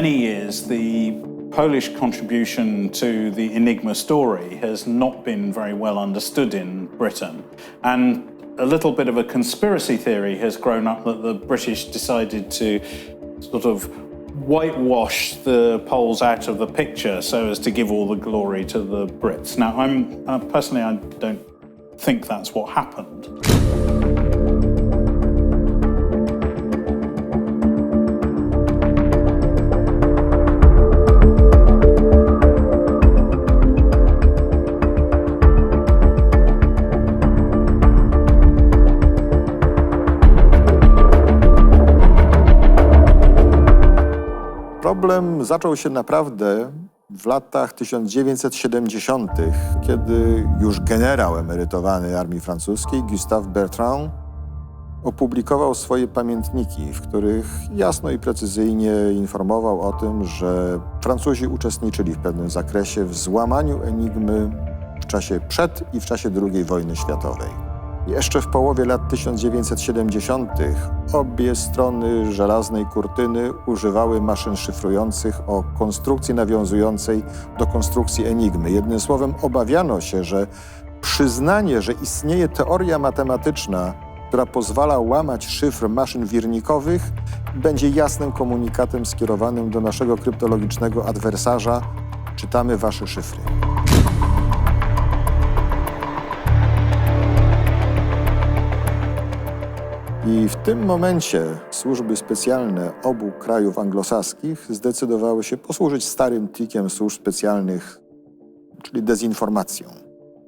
Many years, the Polish contribution to the Enigma story has not been very well understood in Britain. And a little bit of a conspiracy theory has grown up that the British decided to sort of whitewash the Poles out of the picture so as to give all the glory to the Brits. Now, I'm uh, personally, I don't think that's what happened. Problem zaczął się naprawdę w latach 1970., kiedy już generał emerytowany armii francuskiej Gustave Bertrand opublikował swoje pamiętniki, w których jasno i precyzyjnie informował o tym, że Francuzi uczestniczyli w pewnym zakresie w złamaniu enigmy w czasie przed i w czasie II wojny światowej. Jeszcze w połowie lat 1970. obie strony żelaznej kurtyny używały maszyn szyfrujących o konstrukcji nawiązującej do konstrukcji enigmy. Jednym słowem, obawiano się, że przyznanie, że istnieje teoria matematyczna, która pozwala łamać szyfr maszyn wirnikowych, będzie jasnym komunikatem skierowanym do naszego kryptologicznego adwersarza. Czytamy wasze szyfry. I w tym momencie służby specjalne obu krajów anglosaskich zdecydowały się posłużyć starym trikiem służb specjalnych, czyli dezinformacją.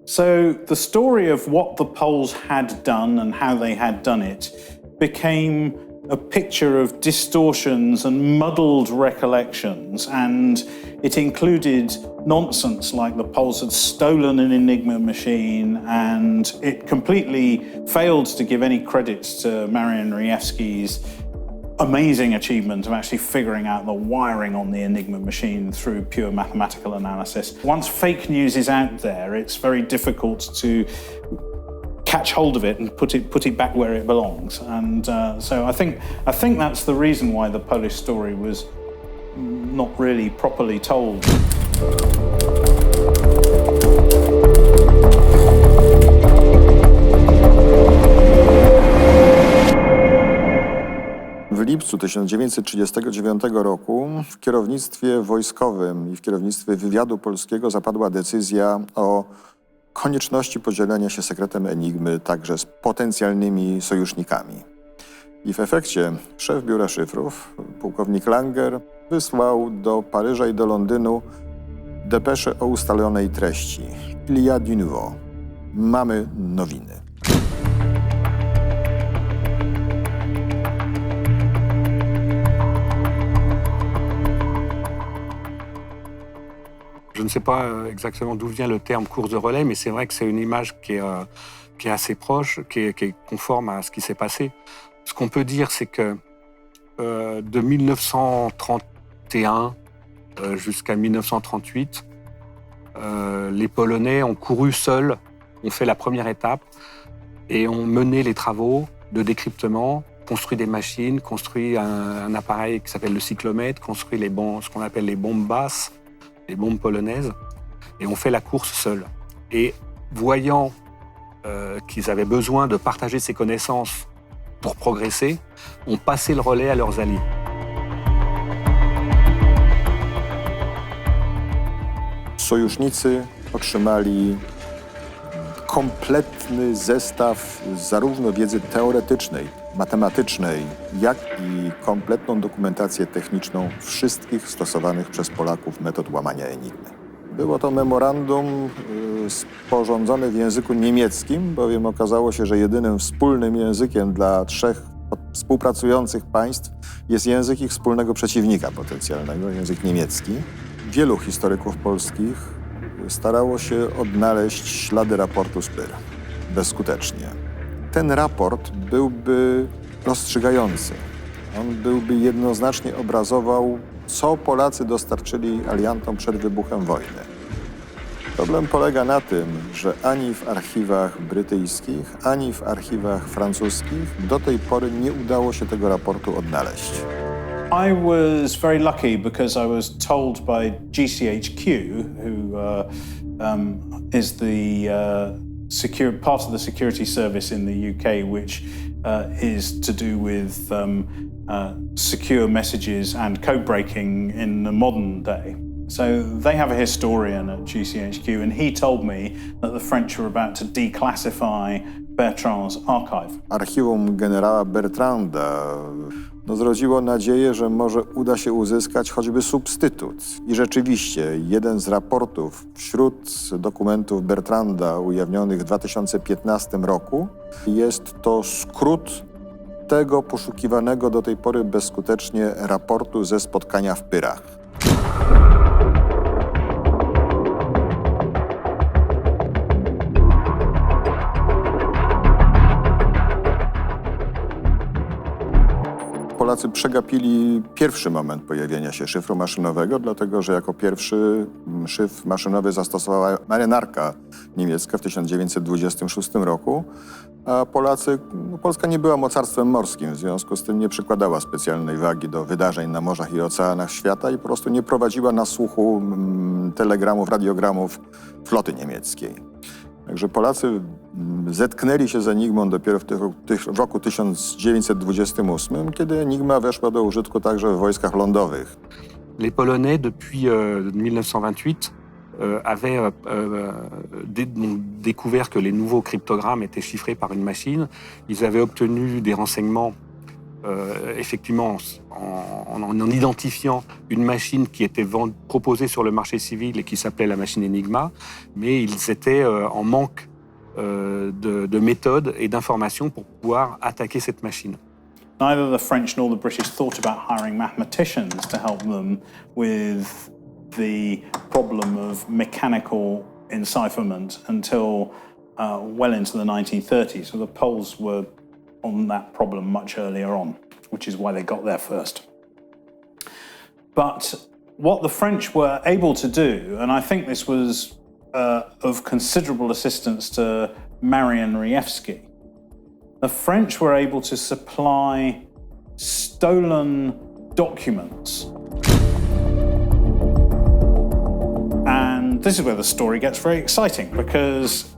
So, the story of what the Poles had done and how they had done it became a picture of distortions and muddled recollections, and it included nonsense like the Poles had stolen an Enigma machine, and it completely failed to give any credit to Marian Rejewski's amazing achievement of actually figuring out the wiring on the Enigma machine through pure mathematical analysis. Once fake news is out there, it's very difficult to catch hold of it and put it put it back where it belongs. And uh, so I think I think that's the reason why the Polish story was not really properly told. W lipcu 1939 roku w kierownictwie wojskowym i w kierownictwie wywiadu polskiego zapadła decyzja o konieczności podzielenia się sekretem Enigmy także z potencjalnymi sojusznikami. I w efekcie szef biura szyfrów, pułkownik Langer, wysłał do Paryża i do Londynu depeszę o ustalonej treści. Il y a du nouveau. Mamy nowiny. Je ne sais pas euh, exactement d'où vient le terme course de relais, mais c'est vrai que c'est une image qui est, euh, assez proche, qui est, conforme à ce qui s'est passé. Ce qu'on peut dire, c'est que euh, de 1931 euh, jusqu'à 1938, euh, les Polonais ont couru seuls, ont fait la première étape et ont mené les travaux de décryptement, construit des machines, construit un, appareil qui s'appelle le cyclomètre, construit ce qu'on appelle les bombes basses, les bombes polonaises, et ont fait la course seuls. Et voyant euh, qu'ils avaient besoin de partager ces connaissances pour progresser, ont passé le relais à leurs alliés. Sojusznicy otrzymali kompletny zestaw zarówno wiedzy teoretycznej, matematycznej, jak i kompletną dokumentację techniczną wszystkich stosowanych przez Polaków metod łamania enigmy. Było to memorandum y, sporządzone w języku niemieckim, bowiem okazało się, że jedynym wspólnym językiem dla trzech współpracujących państw jest język ich wspólnego przeciwnika potencjalnego, język niemiecki. Wielu historyków polskich starało się odnaleźć ślady raportu Spyr bezskutecznie. Ten raport byłby rozstrzygający. On byłby jednoznacznie obrazował, co Polacy dostarczyli aliantom przed wybuchem wojny. Problem polega na tym, że ani w archiwach brytyjskich, ani w archiwach francuskich do tej pory nie udało się tego raportu odnaleźć. I was very lucky because I was told by GCHQ, who uh, um, is the uh, secure, part of the security service in the UK, which uh, is to do with um, uh, secure messages and code breaking in the modern day. So they have a historian at GCHQ, and he told me that the French were about to declassify Bertrand's archive. Archiwum generała Bertranda no, zrodziło nadzieję, że może uda się uzyskać choćby substytut. I rzeczywiście jeden z raportów wśród dokumentów Bertranda ujawnionych w 2015 roku jest to skrót tego poszukiwanego do tej pory bezskutecznie raportu ze spotkania w Pyrach. Polacy przegapili pierwszy moment pojawienia się szyfru maszynowego, dlatego że jako pierwszy mm, szyfr maszynowy zastosowała marynarka niemiecka w 1926 roku, a Polacy, no Polska nie była mocarstwem morskim, w związku z tym nie przykładała specjalnej wagi do wydarzeń na morzach i oceanach świata i po prostu nie prowadziła na słuchu mm, telegramów, radiogramów floty niemieckiej. Polacy mm, zetknęli się z Enigmą dopiero w, tych, tych, w roku 1928, kiedy weszła do użytku w wojskach lądowych. Les Polonais, depuis euh, 1928, euh, avaient euh, euh, dé- donc, découvert que les nouveaux cryptogrammes étaient chiffrés par une machine. Ils avaient obtenu des renseignements, euh, effectivement, en, en- en identifiant une machine qui était vend- proposée sur le marché civil et qui s'appelait la machine Enigma, mais ils étaient euh, en manque euh, de, de méthodes et d'informations pour pouvoir attaquer cette machine. Neither the French nor the British thought about hiring mathematicians to help them with the problem of mechanical encipherment until uh, well into the 1930s. So the Poles were on that problem much earlier on, which is why they got there first. But what the French were able to do, and I think this was uh, of considerable assistance to Marian Rievsky, the French were able to supply stolen documents. And this is where the story gets very exciting because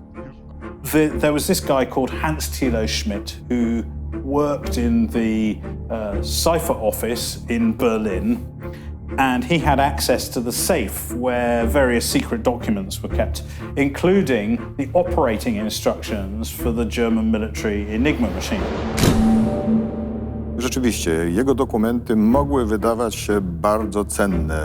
the, there was this guy called Hans Thilo Schmidt who worked in the uh, cipher office in Berlin and he had access to the safe where various secret documents were kept, including the operating instructions for the German military Enigma machine. Rzeczywiście, jego dokumenty mogły wydawać się bardzo cenne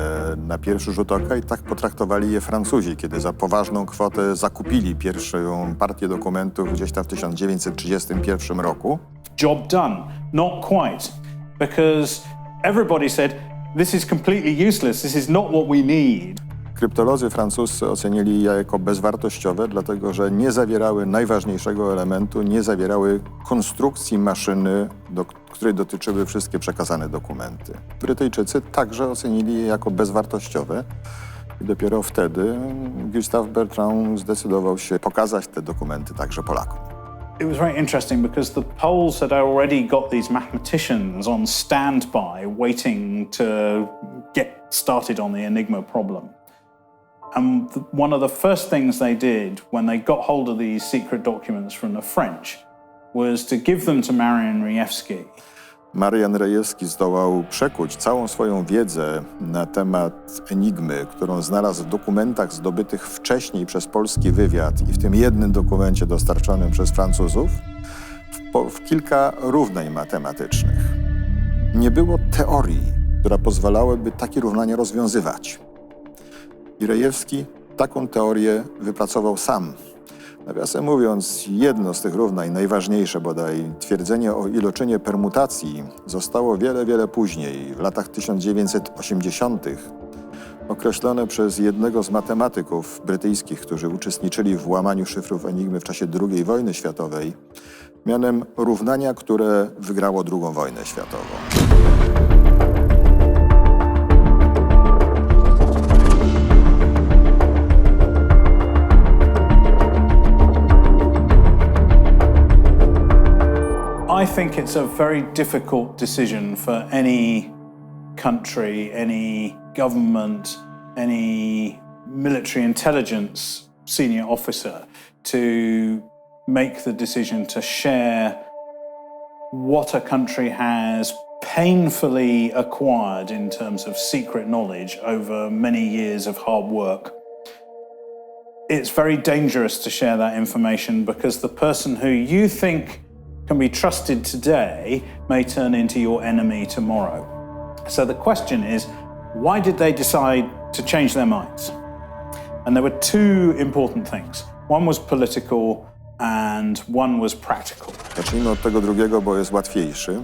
na pierwszy rzut oka i tak potraktowali je Francuzi, kiedy za poważną kwotę zakupili pierwszą partię dokumentów gdzieś tam w 1931 roku. Job done. Not quite. Because everybody said, this is completely useless, this is not what we need. Kryptolodzy francuscy ocenili je jako bezwartościowe, dlatego że nie zawierały najważniejszego elementu, nie zawierały konstrukcji maszyny, do której dotyczyły wszystkie przekazane dokumenty. Brytyjczycy także ocenili je jako bezwartościowe. I dopiero wtedy Gustave Bertrand zdecydował się pokazać te dokumenty także Polakom. It was very interesting because the Poles had already got these mathematicians on standby waiting to get started on the Enigma problem. And one of the first things they did when they got hold of these secret documents from the French was to give them to Marian Rievsky. Marian Rejewski zdołał przekuć całą swoją wiedzę na temat Enigmy, którą znalazł w dokumentach zdobytych wcześniej przez polski wywiad i w tym jednym dokumencie dostarczonym przez Francuzów, w, po, w kilka równań matematycznych. Nie było teorii, która pozwalałaby takie równania rozwiązywać. I Rejewski taką teorię wypracował sam. Nawiasem mówiąc, jedno z tych równań, najważniejsze bodaj, twierdzenie o iloczynie permutacji, zostało wiele, wiele później, w latach 1980., określone przez jednego z matematyków brytyjskich, którzy uczestniczyli w łamaniu szyfrów Enigmy w czasie II wojny światowej, mianem równania, które wygrało II wojnę światową. Think it's a very difficult decision for any country, any government, any military intelligence senior officer to make the decision to share what a country has painfully acquired in terms of secret knowledge over many years of hard work. It's very dangerous to share that information because the person who you think can be trusted today may turn into your enemy tomorrow. So the question is why did they decide to change their minds? And there were two important things one was political, and one was practical. Zacznijmy od tego drugiego, bo jest łatwiejszy.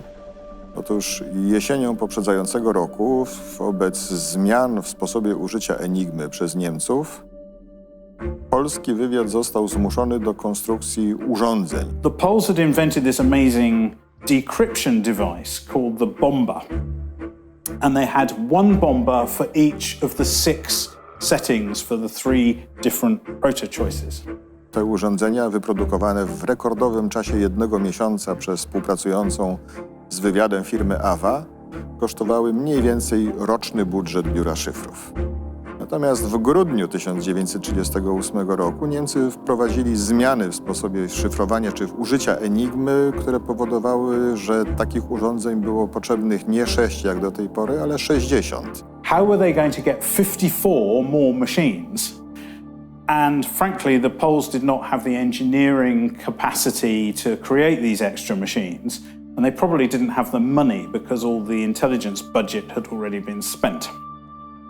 Otóż jesienią poprzedzającego roku, wobec zmian w sposobie użycia Enigmy przez Niemców, polski wywiad został zmuszony do konstrukcji urządzeń. The Poles had invented this amazing decryption device called the bomber. And they had one bomber for each of the six settings for the three different proto choices. Te urządzenia, wyprodukowane w rekordowym czasie jednego miesiąca przez współpracującą z wywiadem firmę AWA, kosztowały mniej więcej roczny budżet biura szyfrów. Natomiast w grudniu 1938 roku Niemcy wprowadzili zmiany w sposobie szyfrowania czy użycia Enigmy, które powodowały, że takich urządzeń było potrzebnych nie 6 jak do tej pory, ale 60. How were they going to get 54 more machines? And frankly, the Poles did not have the engineering capacity to create these extra machines, and they probably didn't have the money because all the intelligence budget had already been spent.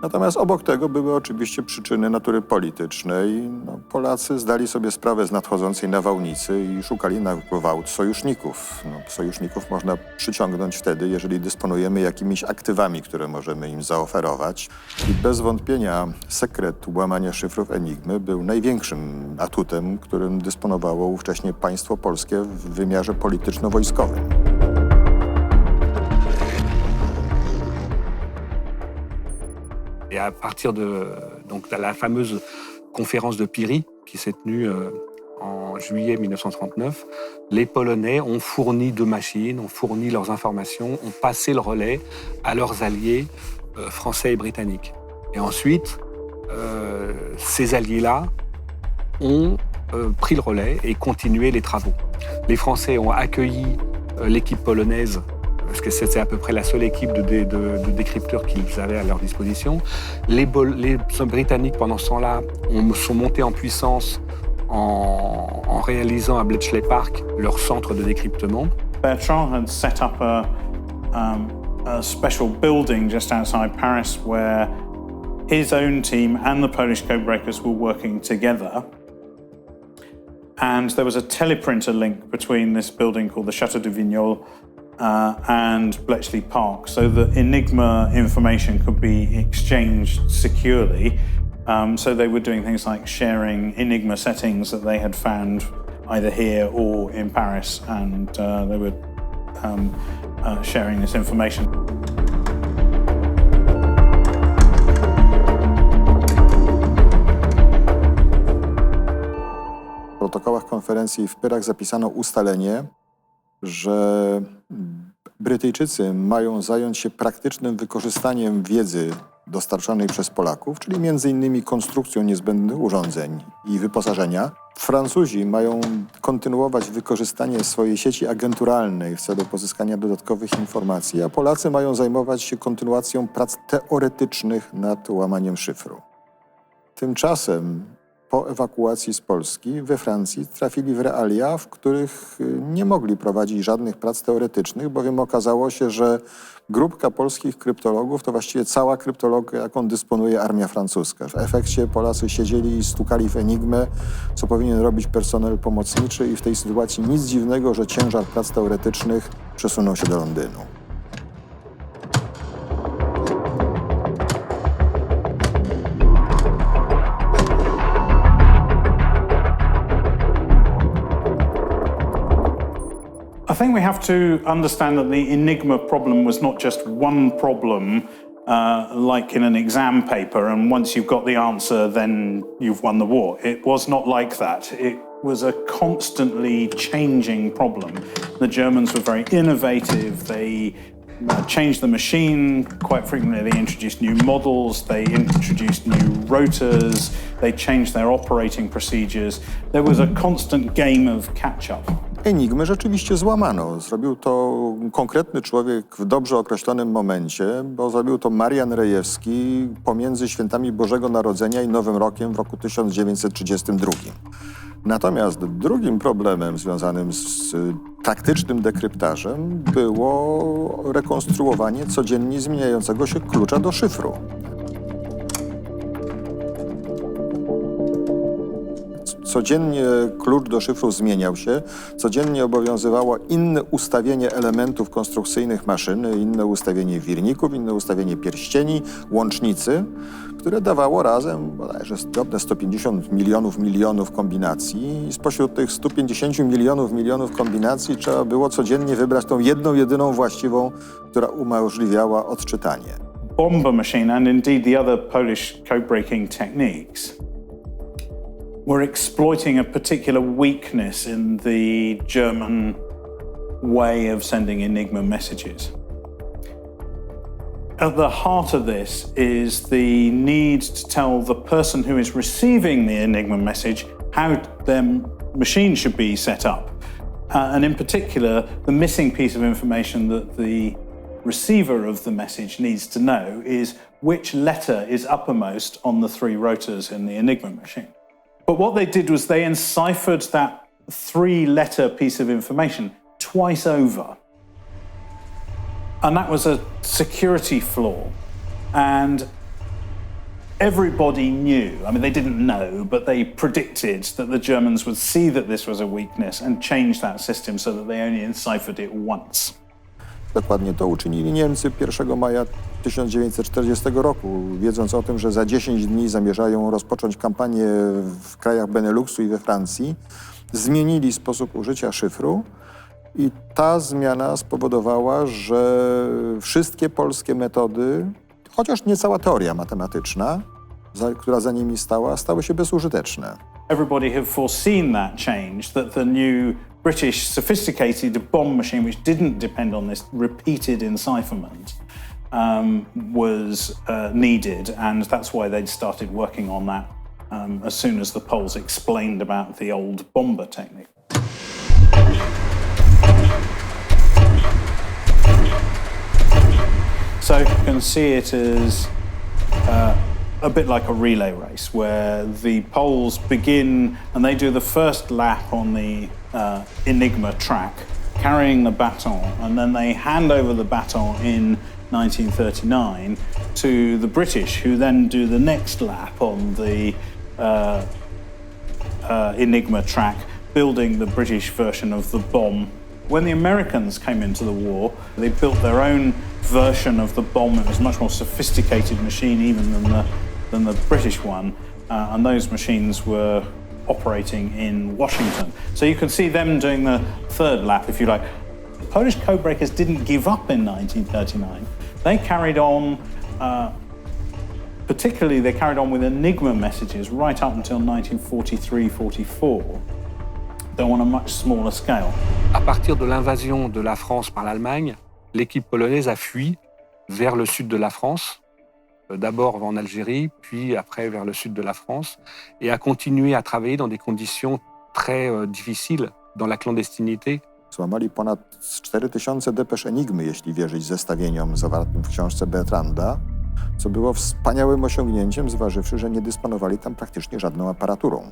Natomiast obok tego były oczywiście przyczyny natury politycznej. No, Polacy zdali sobie sprawę z nadchodzącej nawałnicy i szukali na gwałt sojuszników. No, sojuszników można przyciągnąć wtedy, jeżeli dysponujemy jakimiś aktywami, które możemy im zaoferować. I bez wątpienia sekret łamania szyfrów Enigmy był największym atutem, którym dysponowało ówcześnie państwo polskie w wymiarze polityczno-wojskowym. Et à partir de, de la fameuse conférence de Piri, qui s'est tenue euh, en juillet 1939, les Polonais ont fourni deux machines, ont fourni leurs informations, ont passé le relais à leurs alliés euh, français et britanniques. Et ensuite, euh, ces alliés-là ont pris le relais et continué les travaux. Les Français ont accueilli l'équipe polonaise parce que c'était à peu près la seule équipe de, de- de décrypteurs qu'ils avaient à leur disposition. Les, Bol- les Britanniques, pendant ce temps-là, ont- sont montés en puissance en, en réalisant à Bletchley Park leur centre de décryptement. Bertrand had set up a, um, a special building just outside Paris where his own team and the Polish codebreakers were working together. And there was a teleprinter link between this building called the Chateau de Vignoles uh, and Bletchley Park, so that Enigma information could be exchanged securely. Um, so they were doing things like sharing Enigma settings that they had found either here or in Paris, and uh, they were um, uh, sharing this information. W protokołach konferencji w Pyrach zapisano ustalenie, że Brytyjczycy mają zająć się praktycznym wykorzystaniem wiedzy dostarczanej przez Polaków, czyli między innymi konstrukcją niezbędnych urządzeń i wyposażenia. Francuzi mają kontynuować wykorzystanie swojej sieci agenturalnej w celu pozyskania dodatkowych informacji, a Polacy mają zajmować się kontynuacją prac teoretycznych nad łamaniem szyfru. Tymczasem po ewakuacji z Polski we Francji trafili w realia, w których y, nie mogli prowadzić żadnych prac teoretycznych, bowiem okazało się, że grupka polskich kryptologów to właściwie cała kryptologia, jaką dysponuje armia francuska. W efekcie Polacy siedzieli i stukali w enigmę, co powinien robić personel pomocniczy i w tej sytuacji nic dziwnego, że ciężar prac teoretycznych przesunął się do Londynu. Think we have to understand that the Enigma problem was not just one problem uh, like in an exam paper, and once you've got the answer, then you've won the war. It was not like that. It was a constantly changing problem. The Germans were very innovative. They uh, changed the machine quite frequently. They introduced new models, they introduced new rotors, they changed their operating procedures. There was a constant game of catch up. Enigmę rzeczywiście złamano. Zrobił to konkretny człowiek w dobrze określonym momencie, bo zrobił to Marian Rejewski pomiędzy świętami Bożego Narodzenia i Nowym Rokiem w roku 1932. Natomiast drugim problemem związanym z taktycznym dekryptażem było rekonstruowanie codziennie zmieniającego się klucza do szyfru. Codziennie klucz do szyfru zmieniał się, codziennie obowiązywało inne ustawienie elementów konstrukcyjnych maszyny, inne ustawienie wirników, inne ustawienie pierścieni, łącznicy, które dawało razem bodajże drobne 150 milionów milionów kombinacji. I spośród tych 150 milionów milionów kombinacji trzeba było codziennie wybrać tą jedną, jedyną właściwą, która umożliwiała odczytanie. Bomber machine and indeed the other Polish code breaking techniques were exploiting a particular weakness in the German way of sending Enigma messages. At the heart of this is the need to tell the person who is receiving the Enigma message how their machine should be set up. Uh, and in particular, the missing piece of information that the receiver of the message needs to know is which letter is uppermost on the three rotors in the Enigma machine. But what they did was they enciphered that three letter piece of information twice over. And that was a security flaw. And everybody knew, I mean, they didn't know, but they predicted that the Germans would see that this was a weakness and change that system so that they only enciphered it once. Dokładnie to uczynili Niemcy 1 maja 1940 roku, wiedząc o tym, że za 10 dni zamierzają rozpocząć kampanię w krajach Beneluxu i we Francji. Zmienili sposób użycia szyfru i ta zmiana spowodowała, że wszystkie polskie metody, chociaż nie cała teoria matematyczna, która za nimi stała, stały się bezużyteczne. Everybody had foreseen that change, that the new British sophisticated bomb machine, which didn't depend on this repeated encipherment, um, was uh, needed, and that's why they'd started working on that um, as soon as the Poles explained about the old bomber technique. So you can see it as uh, a bit like a relay race where the Poles begin and they do the first lap on the uh, Enigma track, carrying the baton, and then they hand over the baton in 1939 to the British, who then do the next lap on the uh, uh, Enigma track, building the British version of the bomb. When the Americans came into the war, they built their own version of the bomb. It was a much more sophisticated machine, even than the, than the British one, uh, and those machines were operating in Washington. So you can see them doing the third lap, if you like. The Polish codebreakers didn't give up in 1939. They carried on, uh, particularly, they carried on with Enigma messages right up until 1943 44, though on a much smaller scale. À partir de l'invasion de la France par l'Allemagne, l'équipe polonaise a fui vers le sud de la France, d'abord en Algérie, puis après vers le sud de la France, et a continué à travailler dans des conditions très euh, difficiles dans la clandestinité. Złamali ponad 4000 depesz Enigmy, jeśli wierzyć zestawieniom zawartym w książce Bertranda, co było wspaniałym osiągnięciem, zważywszy, że nie dysponowali tam praktycznie żadną aparaturą.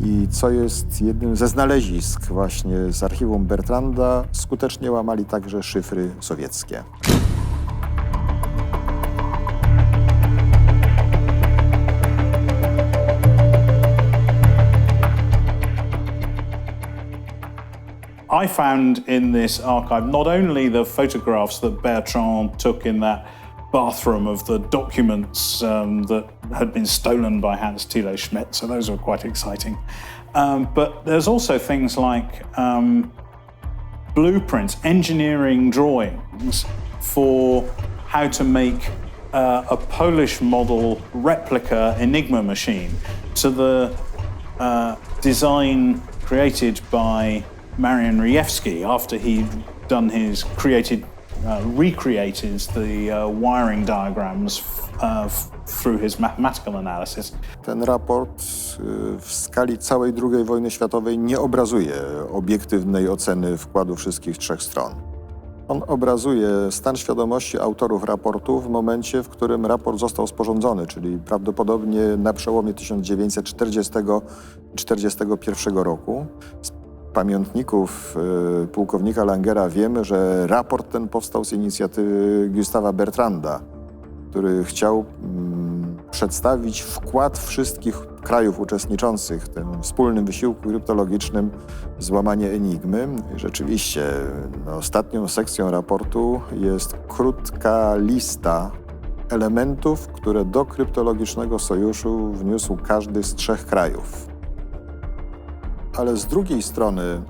I co jest jednym ze znalezisk właśnie z archiwum Bertranda, skutecznie łamali także szyfry sowieckie. I found in this archive not only the photographs that Bertrand took in that bathroom of the documents um, that had been stolen by Hans Thilo Schmidt, so those were quite exciting. Um, but there's also things like um, blueprints, engineering drawings for how to make uh, a Polish model replica Enigma machine to the uh, design created by Marian Rejewski after he'd done his created, uh, recreated the uh, wiring diagrams uh, through his mathematical analysis. Ten raport y, w skali całej II wojny światowej nie obrazuje obiektywnej oceny wkładu wszystkich trzech stron. On obrazuje stan świadomości autorów raportu w momencie, w którym raport został sporządzony, czyli prawdopodobnie na przełomie 1940 i 1941 roku. Pamiętników y, pułkownika Langera wiemy, że raport ten powstał z inicjatywy Gustawa Bertranda, który chciał mm, przedstawić wkład wszystkich krajów uczestniczących w tym wspólnym wysiłku kryptologicznym złamanie enigmy. Rzeczywiście no, ostatnią sekcją raportu jest krótka lista elementów, które do kryptologicznego sojuszu wniósł każdy z trzech krajów. Ale z drugiej strony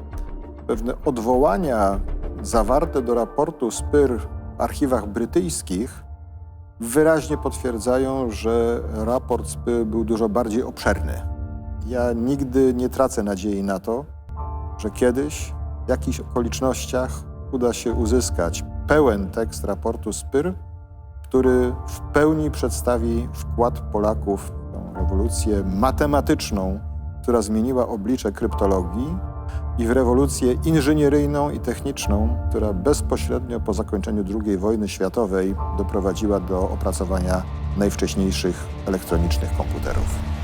pewne odwołania zawarte do raportu SPYR w archiwach brytyjskich wyraźnie potwierdzają, że raport SPY był dużo bardziej obszerny. Ja nigdy nie tracę nadziei na to, że kiedyś w jakichś okolicznościach uda się uzyskać pełen tekst raportu SPYR, który w pełni przedstawi wkład Polaków w tą rewolucję matematyczną, która zmieniła oblicze kryptologii i w rewolucję inżynieryjną i techniczną, która bezpośrednio po zakończeniu II wojny światowej doprowadziła do opracowania najwcześniejszych elektronicznych komputerów.